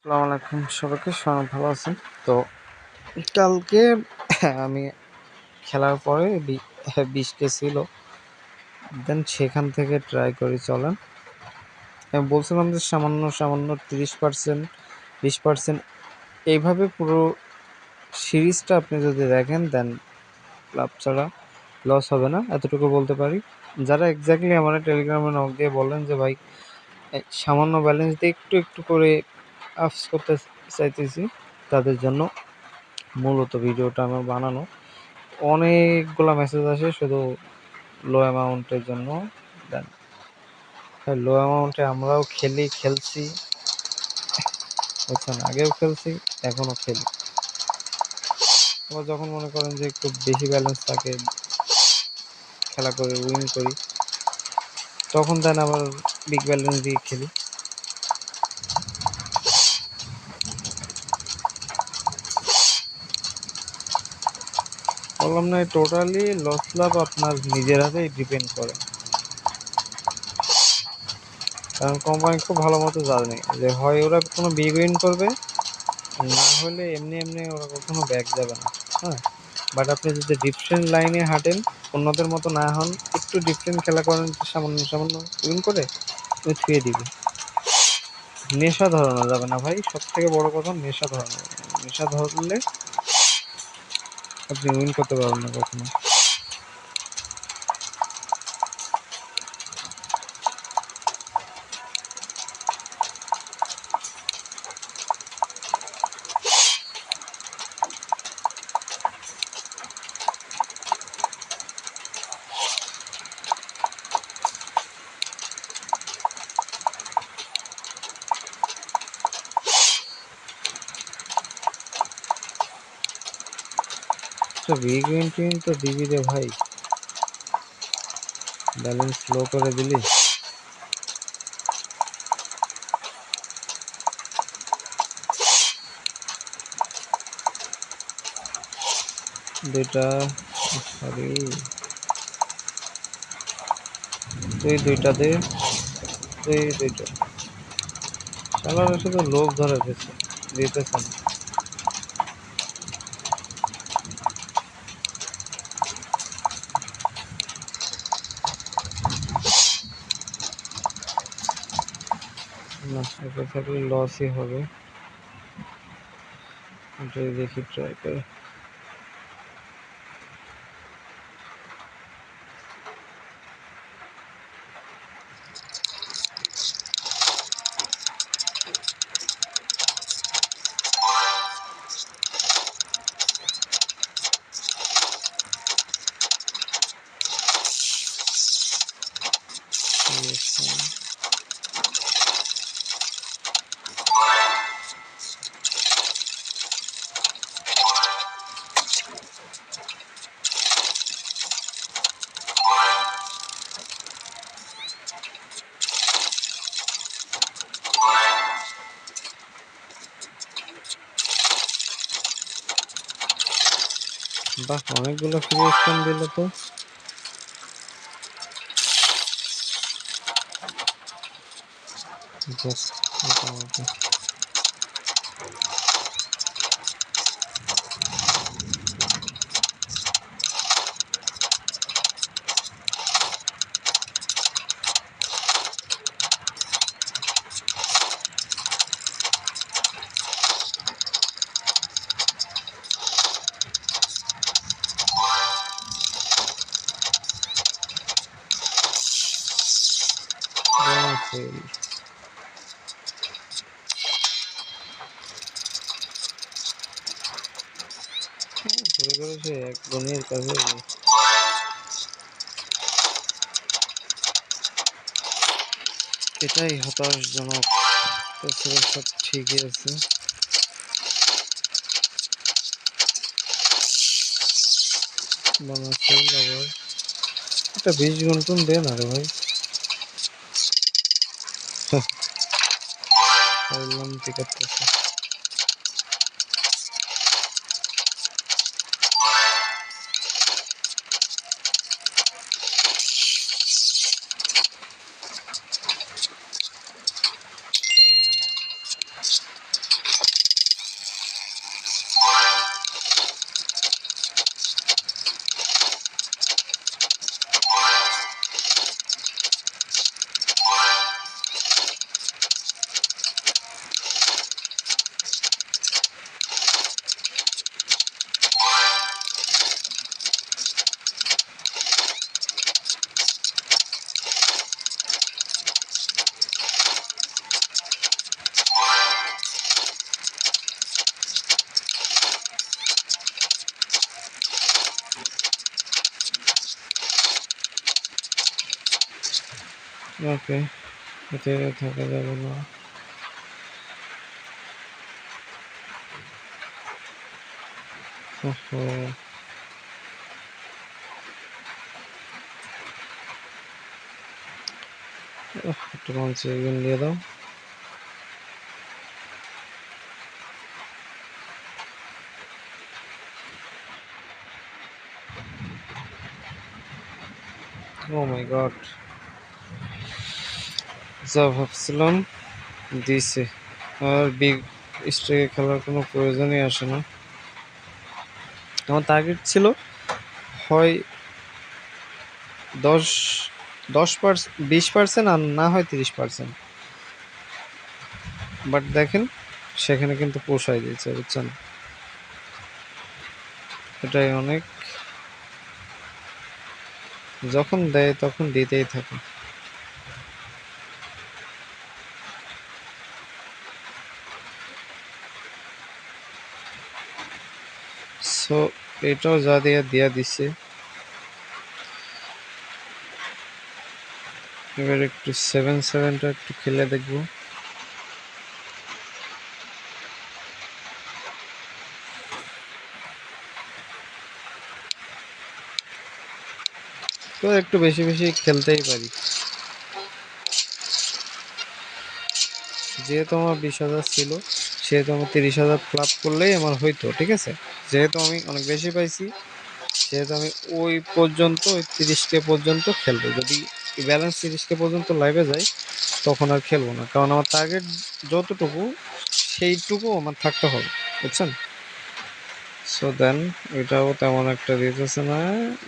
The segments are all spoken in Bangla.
আসসালামু আলাইকুম সবাইকে, সবাই ভালো আছেন? তো কালকে আমি খেলার পরে বি- বিশ কে ছিল। দেন সেখান থেকে ট্রাই করি চলেন। বলছিলাম যে সামান্য সামান্য তিরিশ পার্সেন্ট বিশ পার্সেন্ট এইভাবে পুরো সিরিজটা আপনি যদি দেখেন, দেন লাভ ছাড়া লস হবে না, এতটুকু বলতে পারি। যারা এক্স্যাক্টলি আমার টেলিগ্রামে নক দিয়ে বলেন যে ভাই সামান্য ব্যালেন্স দিয়ে একটু একটু করে আপস করতে চাইতেছি তাদের জন্য মূলত ভিডিওটা আমার বানানো। অনেকগুলো মেসেজ আসে শুধু লো অ্যামাউন্টের জন্য দেন লো অ্যামাউন্টে আমরাও খেলি, খেলছি। বুঝছেন? আগেও খেলছি, এখনও খেলি। আবার যখন মনে করেন যে একটু বেশি ব্যালেন্স থাকে, খেলা করে উইন করি, তখন দেন আবার বিগ ব্যালেন্স দিয়ে খেলি। বললাম না টোটালি লস লাভ আপনার নিজের হাতেই ডিপেন্ড করে। কারণ কোম্পানি খুব ভালো মতো জানে যে হয় ওরা কোনো বিগ উইন করবে, না হলে এমনি এমনি ওরা কখনো ব্যাক যাবে না। হ্যাঁ? বাট আপনি যদি ডিফারেন্ট লাইনে হাঁটেন, অন্যদের মতো না হন, একটু ডিফারেন্ট খেলা করেন সামান্য সামান্য উইন করে তুমি ছুঁয়ে দিবে। নেশা ধরানো যাবে না ভাই সব থেকে বড় কথা নেশা ধরানো। নেশা ধরলে আপনি উইন করতে পারবেন না কখনো তো বিগ উইন তো দিবি রে ভাই। ব্যালেন্স স্লো করে দিলি। দুইটা সরি তুই দুইটা দে, তুই দুইটা। শালারা শুধু লোভ ধরে দিচ্ছে দিতেছে না। না এটা থাকলে লসই হবে। এটাই দেখি ট্রাই করে। ঠিক বাহ অনেকগুলো ফ্রি স্ক্যান দিল তো। মোটামুটি Don't হ্যাঁ, এক কাছে। এটাই হতাশজনক। সব ঠিকই আছে। বিশ ঘন্টন দে না রে ভাই। বললাম ঠিক ওকে এতে থাকা যাবে না ওহো ওহ, একটু কমছে ইভেন দিয়ে দাও ও মাই গড যা ভাবছিলাম দিছে আর বিগ স্ট্রেকে খেলার কোনো প্রয়োজনই আসে না। আমার টার্গেট ছিল হয় দশ দশ পার্সেন্ট বিশ পার্সেন্ট আর না হয় তিরিশ পার্সেন্ট। বাট দেখেন, সেখানে কিন্তু পোষায় দিয়েছে, বুঝছেন? এটাই অনেক। যখন দেয় তখন দিতেই থাকে। সো, এটাও যা দিয়ে দিয়া দিছে। এবার একটু সেভেন সেভেনটা একটু খেলে দেখব। তো একটু বেশি বেশি খেলতেই পারি। যেহেতু আমার বিশ হাজার ছিল, সেহেতু আমার তিরিশ হাজার ক্লাব করলেই আমার হইতো, ঠিক আছে? যেহেতু আমি অনেক বেশি পাইছি, সেহেতু আমি ওই পর্যন্ত, ওই তিরিশকে পর্যন্ত খেলব। যদি ব্যালেন্স তিরিশকে পর্যন্ত লাইভে যাই, তখন আর খেলব না। কারণ আমার টার্গেট যতটুকু, সেইটুকু আমার থাকতে হবে, বুঝছেন? সো দেন এটাও তেমন একটা দিতেছে না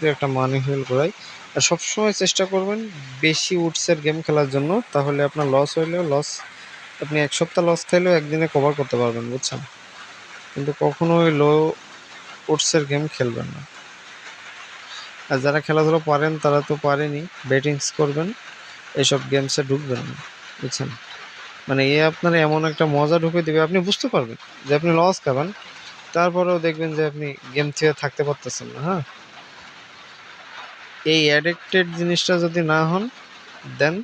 যে একটা মানি হেল করাই আর সবসময় চেষ্টা করবেন বেশি উডসের গেম খেলার জন্য, তাহলে আপনার লস হইলেও লস আপনি এক সপ্তাহ লস খাইলেও একদিনে কভার করতে পারবেন, বুঝছেন? কিন্তু কখনোই লো উডসের গেম খেলবেন না। আর যারা খেলাধুলো পারেন, তারা তো পারেনি। বেটিংস করবেন, এসব গেমসে ঢুকবেন না, বুঝছেন? মানে এ আপনার এমন একটা মজা ঢুকে দেবে, আপনি বুঝতে পারবেন যে আপনি লস খাবেন। তারপরেও দেখবেন যে আপনি গেম থেকে থাকতে পারতেছেন না হ্যাঁ? এই অ্যাডিক্টেড জিনিসটা যদি না হন দেন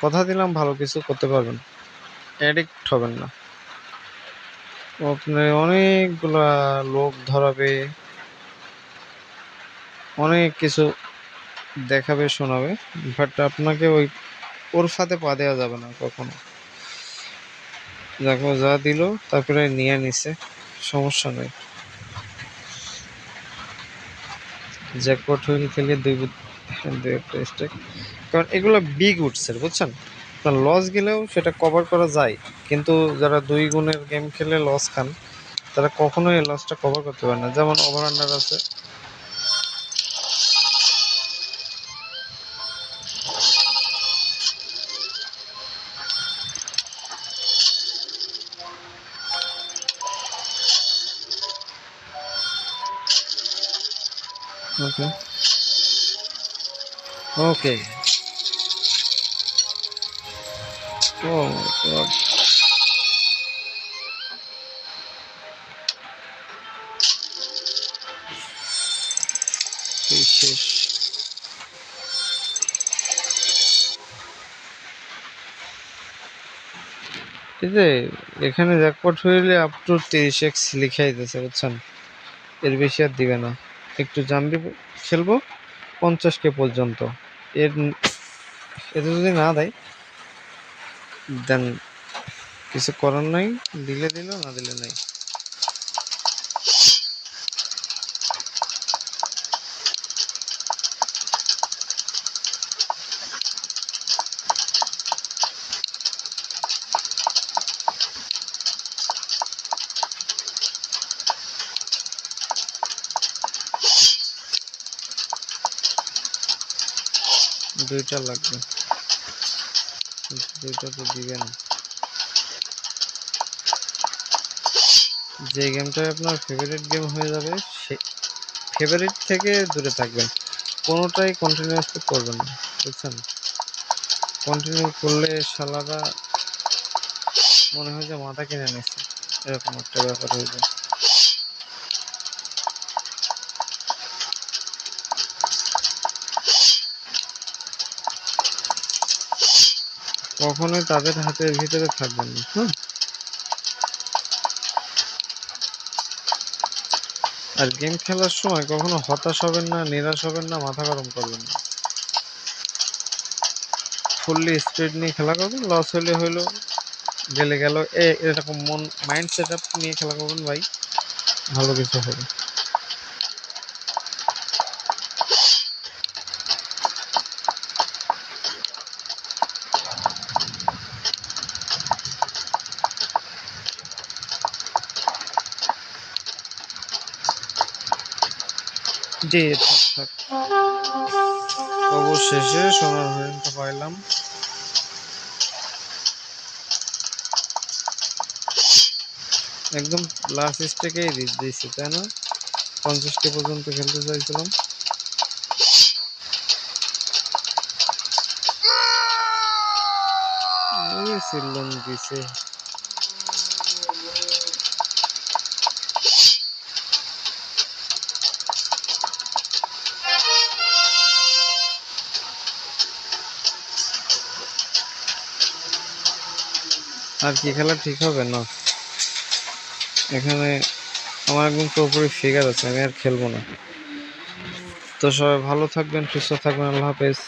কথা দিলাম, ভালো কিছু করতে পারবেন। অ্যাডিক্ট হবেন না। আপনি অনেকগুলা লোক ধরাবে, অনেক কিছু দেখাবে, শোনাবে। বাট আপনাকে ওই, ওর সাথে পা দেওয়া যাবে না কখনো। দেখো, যা দিল তারপরে নিয়ে নিছে, সমস্যা নেই। জ্যাকপট হুইল খেলে দুই দুই একটা স্টেক কারণ এগুলো বিগ উঠছে বুঝছেন? আপনার লস গেলেও সেটা কভার করা যায়। কিন্তু যারা দুই গুণের গেম খেলে লস খান, তারা কখনোই এই লসটা কভার করতে পারে না। যেমন ওভার আন্ডার আছে। ওকে ওকে গড এই শেষ। এই যে, এখানে জ্যাকপট হইলে আপ টু তিরিশ এক্স লিখাই দিতেছে, বুঝছেন? এর বেশি আর দিবে না। একটু জাম্বি খেলব, পঞ্চাশ কে পর্যন্ত। এর এতে যদি না দেয় দেন কিছু করার নাই দিলে দিল না দিলে নাই। দুইটা লাগবে। দুইটা তো দিবে না। যে গেমটা আপনার ফেভারিট গেম হয়ে যাবে, সে ফেভারিট থেকে দূরে থাকবেন। কোনোটাই কন্টিনিউয়াসলি করবেন না, বুঝছেন? কন্টিনিউ করলে শালারা মনে হয় যে মাথা কিনে নিচ্ছে এরকম একটা ব্যাপার হয়ে যায়। কখনোই তাদের হাতের ভিতরে থাকবেন না, হুম? আর গেম খেলার সময় কখনো হতাশ হবেন না, নিরাশ হবেন না, মাথা গরম করবেন না। ফুললি স্পিড নিয়ে খেলা করবেন লস হলে হইল গেলে গেল এরকম মন মাইন্ড সেট আপ নিয়ে খেলা করবেন ভাই, ভালো কিছু হবে। ঠিকঠাক অবশেষে সোনার হরিণটা পাইলাম। একদম লাস্ট স্টেকেই দিয়েছি তাই না? পঞ্চাশটি পর্যন্ত খেলতে চাইছিলাম। এই দিছে। আর কি খেলা ঠিক হবে? না। এখানে আমার একদম পুরোপুরি ফিগার আছে, আমি আর খেলব না। তো সবাই ভালো থাকবেন, সুস্থ থাকবেন, আল্লাহ হাফেজ।